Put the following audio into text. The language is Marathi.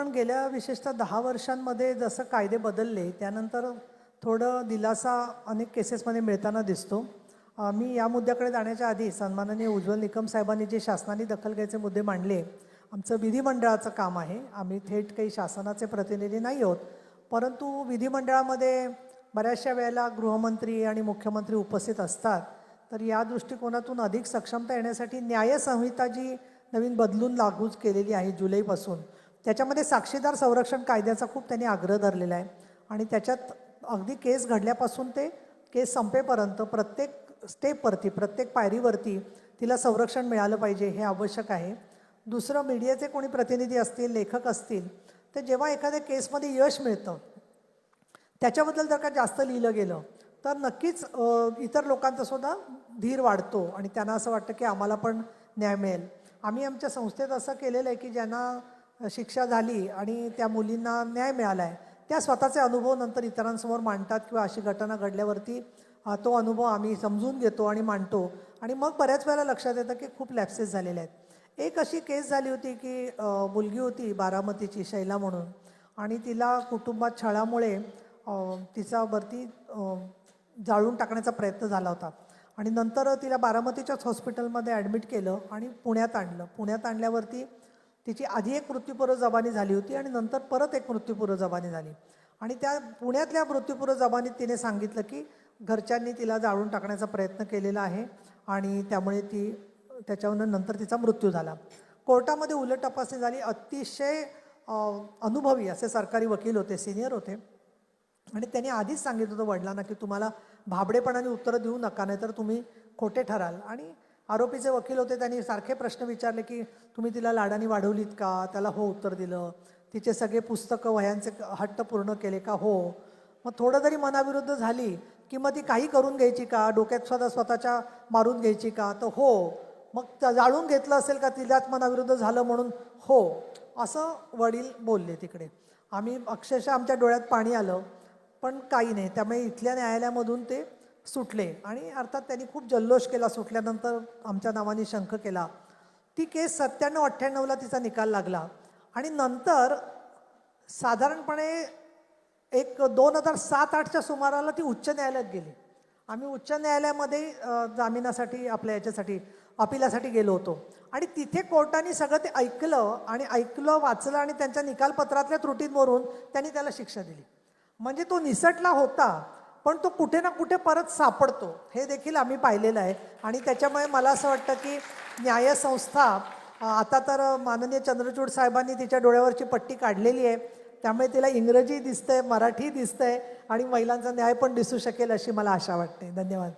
पण गेल्या विशेषतः दहा वर्षांमध्ये जसं कायदे बदलले त्यानंतर थोडं दिलासा अनेक केसेसमध्ये मिळताना दिसतो. मी या मुद्द्याकडे जाण्याच्या आधी सन्माननीय उज्ज्वल निकम साहेबांनी जे शासनाने दखल घ्यायचे मुद्दे मांडले आमचं विधिमंडळाचं काम आहे. आम्ही थेट काही शासनाचे प्रतिनिधी नाही आहोत परंतु विधिमंडळामध्ये बऱ्याचशा वेळेला गृहमंत्री आणि मुख्यमंत्री उपस्थित असतात. तर या दृष्टिकोनातून अधिक सक्षमता येण्यासाठी न्यायसंहिता जी नवीन बदलून लागू केलेली आहे जुलैपासून त्याच्यामध्ये साक्षीदार संरक्षण कायद्याचा खूप त्यांनी आग्रह धरलेला आहे. आणि त्याच्यात अगदी केस घडल्यापासून ते केस संपेपर्यंत प्रत्येक स्टेपवरती प्रत्येक पायरीवरती तिला संरक्षण मिळालं पाहिजे हे आवश्यक आहे. दुसरं मीडियाचे कोणी प्रतिनिधी असतील लेखक असतील तर जेव्हा एखाद्या केसमध्ये यश मिळतं त्याच्याबद्दल जर का जास्त लिहिलं गेलं तर नक्कीच इतर लोकांचा सुद्धा धीर वाढतो आणि त्यांना असं वाटतं की आम्हाला पण न्याय मिळेल. आम्ही आमच्या संस्थेत असं केलेलं आहे की ज्यांना शिक्षा झाली आणि त्या मुलींना न्याय मिळाला आहे त्या स्वतःचे अनुभव नंतर इतरांसमोर मांडतात किंवा अशी घटना घडल्यावरती तो अनुभव आम्ही समजून घेतो आणि मांडतो. आणि मग बऱ्याच वेळेला लक्षात येतं की खूप लॅप्सेस झालेले आहेत. एक अशी केस झाली होती की मुलगी होती बारामतीची शैला म्हणून आणि तिला कुटुंबात छळामुळे तिच्यावरती जाळून टाकण्याचा प्रयत्न झाला होता. आणि नंतर तिला बारामतीच्याच हॉस्पिटलमध्ये ॲडमिट केलं आणि पुण्यात आणलं. पुण्यात आणल्यावरती तिची आधी एक मृत्यूपूर्व जबानी झाली होती आणि नंतर परत एक मृत्यूपूर्व जबानी झाली. आणि त्या पुण्यातल्या मृत्यूपूर्व जबानीत तिने सांगितलं की घरच्यांनी तिला जाळून टाकण्याचा प्रयत्न केलेला आहे आणि त्यामुळे ती त्याच्यावरून नंतर तिचा मृत्यू झाला. कोर्टामध्ये उलट तपासणी झाली. अतिशय अनुभवी असे सरकारी वकील होते सिनियर होते. आणि त्यांनी आधीच सांगितलं होतं वडिलांना की तुम्हाला भाबडेपणाने उत्तरं देऊ नका नाही तर तुम्ही खोटे ठराल. आणि आरोपीचे वकील होते त्यांनी सारखे प्रश्न विचारले की तुम्ही तिला लाडानी वाढवलीत का? त्याला हो उत्तर दिलं. तिचे सगळे पुस्तकं वह्यांचे हट्ट पूर्ण केले का? हो. मग थोडं जरी मनाविरुद्ध झाली की मग ती काही करून घ्यायची का? डोक्यात स्वतः स्वतःच्या मारून घ्यायची का? तर हो. मग त्या जाळून घेतलं असेल का तिच्याच मनाविरुद्ध झालं म्हणून? हो. असं वडील बोलले तिकडे. आम्ही अक्षरशः आमच्या डोळ्यात पाणी आलं पण काही नाही. त्यामुळे इथल्या न्यायालयामधून ते सुटले. आणि अर्थात त्यांनी खूप जल्लोष केला सुटल्यानंतर आमच्या नावाने शंख केला. ती केस सत्त्याण्णव अठ्ठ्याण्णवला तिचा निकाल लागला. आणि नंतर साधारणपणे एक दोन हजार सात आठच्या सुमाराला ती उच्च न्यायालयात गेली. आम्ही उच्च न्यायालयामध्ये जामिनासाठी आपल्या याच्यासाठी अपिलासाठी गेलो होतो. आणि तिथे कोर्टाने सगळं ते ऐकलं आणि ऐकलं वाचलं आणि त्यांच्या निकालपत्रातल्या त्रुटींवरून त्यांनी त्याला शिक्षा दिली. म्हणजे तो निसटला होता पण तो कुठे ना कुठे परत सापडतो. हे देखील आम्ही पाहिलेलं आहे. आणि त्याच्यामुळे मला असं वाटतं की न्यायसंस्था आता तर माननीय चंद्रचूड साहेबांनी तिच्या डोळ्यावरची पट्टी काढलेली आहे. त्यामुळे तिला इंग्रजी दिसतंय मराठी दिसतंय आणि महिलांचा न्याय पण दिसू शकेल अशी मला आशा वाटते. धन्यवाद.